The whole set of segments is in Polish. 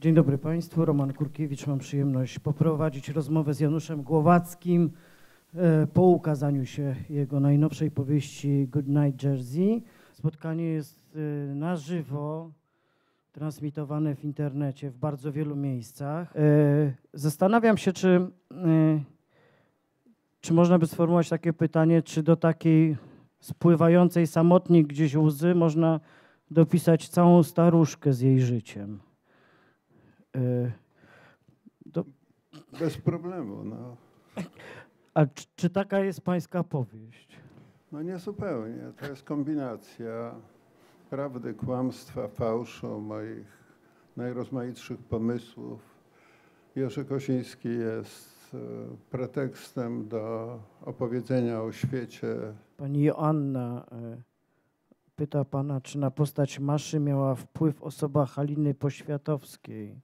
Dzień dobry Państwu. Roman Kurkiewicz. Mam przyjemność poprowadzić rozmowę z Januszem Głowackim e, po ukazaniu się jego najnowszej powieści Good Night Jersey. Spotkanie jest e, na żywo, transmitowane w internecie w bardzo wielu miejscach. E, Zastanawiam się, czy, czy można by sformułować takie pytanie, czy do takiej spływającej samotnik gdzieś łzy można dopisać całą staruszkę z jej życiem. To, Bez problemu, no. a czy, czy taka jest pańska powieść? No nie zupełnie. To jest kombinacja prawdy, kłamstwa, fałszu, moich najrozmaitszych pomysłów. Jerzy Kosiński jest e, pretekstem do opowiedzenia o świecie. Pani Joanna e, pyta pana, czy na postać Maszy miała wpływ osoba Haliny Poświatowskiej.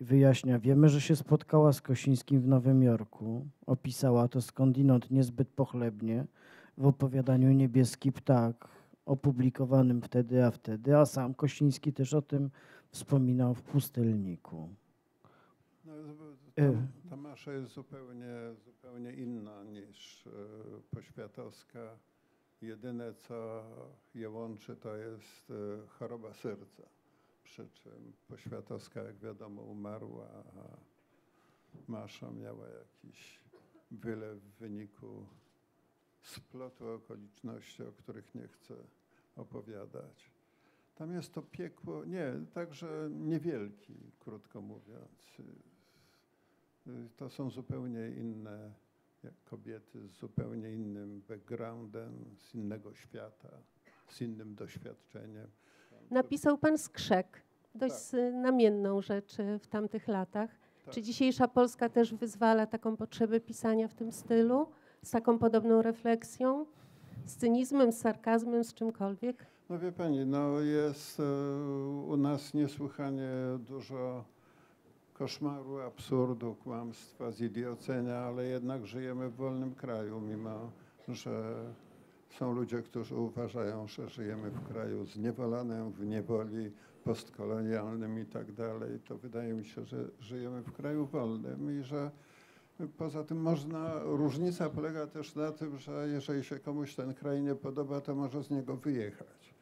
Wyjaśnia, wiemy, że się spotkała z Kosińskim w Nowym Jorku. Opisała to skądinąd niezbyt pochlebnie w opowiadaniu Niebieski Ptak, opublikowanym wtedy a wtedy, a sam Kosiński też o tym wspominał w Pustelniku. No, E. ta, ta Masza jest zupełnie, zupełnie inna niż e, Poświatowska. Jedyne, co je łączy, to jest e, choroba serca. Przy czym Poświatowska, jak wiadomo, umarła, a Masza miała jakiś wylew w wyniku splotu okoliczności, o których nie chcę opowiadać. Tam jest to piekło, nie, także niewielki, krótko mówiąc. To są zupełnie inne kobiety z zupełnie innym backgroundem, z innego świata, z innym doświadczeniem. Napisał pan skrzek, dość Tak. znamienną rzecz y, w tamtych latach. Tak. Czy dzisiejsza Polska też wyzwala taką potrzebę pisania w tym stylu, z taką podobną refleksją, z cynizmem, z sarkazmem, z czymkolwiek? No wie pani, no jest e, u nas niesłychanie dużo koszmaru, absurdu, kłamstwa, zidiocenia, ale jednak żyjemy w wolnym kraju, mimo że są ludzie, którzy uważają, że żyjemy w kraju zniewolonym, w niewoli postkolonialnym i tak dalej. To wydaje mi się, że żyjemy w kraju wolnym i że Poza tym można, różnica polega też na tym, że jeżeli się komuś ten kraj nie podoba, to może z niego wyjechać.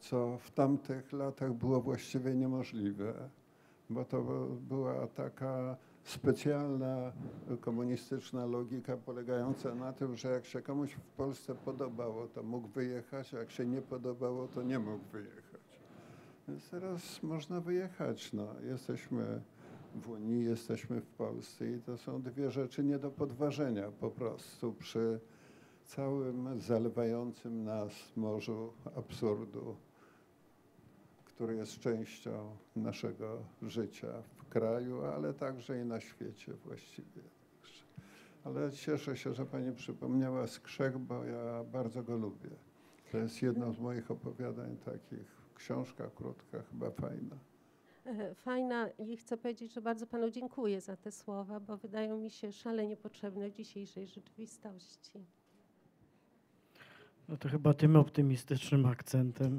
Co w tamtych latach było właściwie niemożliwe, bo to była taka specjalna komunistyczna logika polegająca na tym, że jak się komuś w Polsce podobało, to mógł wyjechać, a jak się nie podobało, to nie mógł wyjechać. Więc teraz można wyjechać. No. Jesteśmy w Unii, jesteśmy w Polsce i to są dwie rzeczy nie do podważenia po prostu przy całym zalewającym nas morzu absurdu, który jest częścią naszego życia w kraju, ale także i na świecie właściwie. Ale cieszę się, że Pani przypomniała Skrzek, bo ja bardzo go lubię. To jest jedno z moich opowiadań takich, książka krótka, chyba fajna. E, Fajna i chcę powiedzieć, że bardzo panu dziękuję za te słowa, bo wydają mi się szalenie potrzebne w dzisiejszej rzeczywistości. No to chyba tym optymistycznym akcentem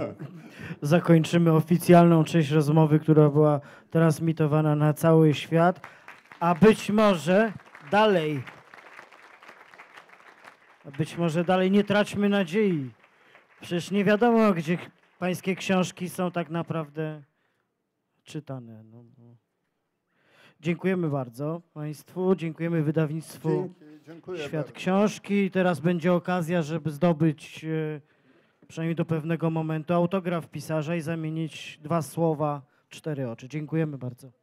zakończymy oficjalną część rozmowy, która była transmitowana na cały świat, a być może dalej, a być może dalej nie traćmy nadziei. Przecież nie wiadomo, gdzie pańskie książki są tak naprawdę czytane. No, no. Dziękujemy bardzo Państwu, dziękujemy wydawnictwu. Dzięki, dziękuję Świat bardzo. książki. Teraz będzie okazja, żeby zdobyć e, przynajmniej do pewnego momentu autograf pisarza i zamienić dwa słowa, cztery oczy. Dziękujemy bardzo.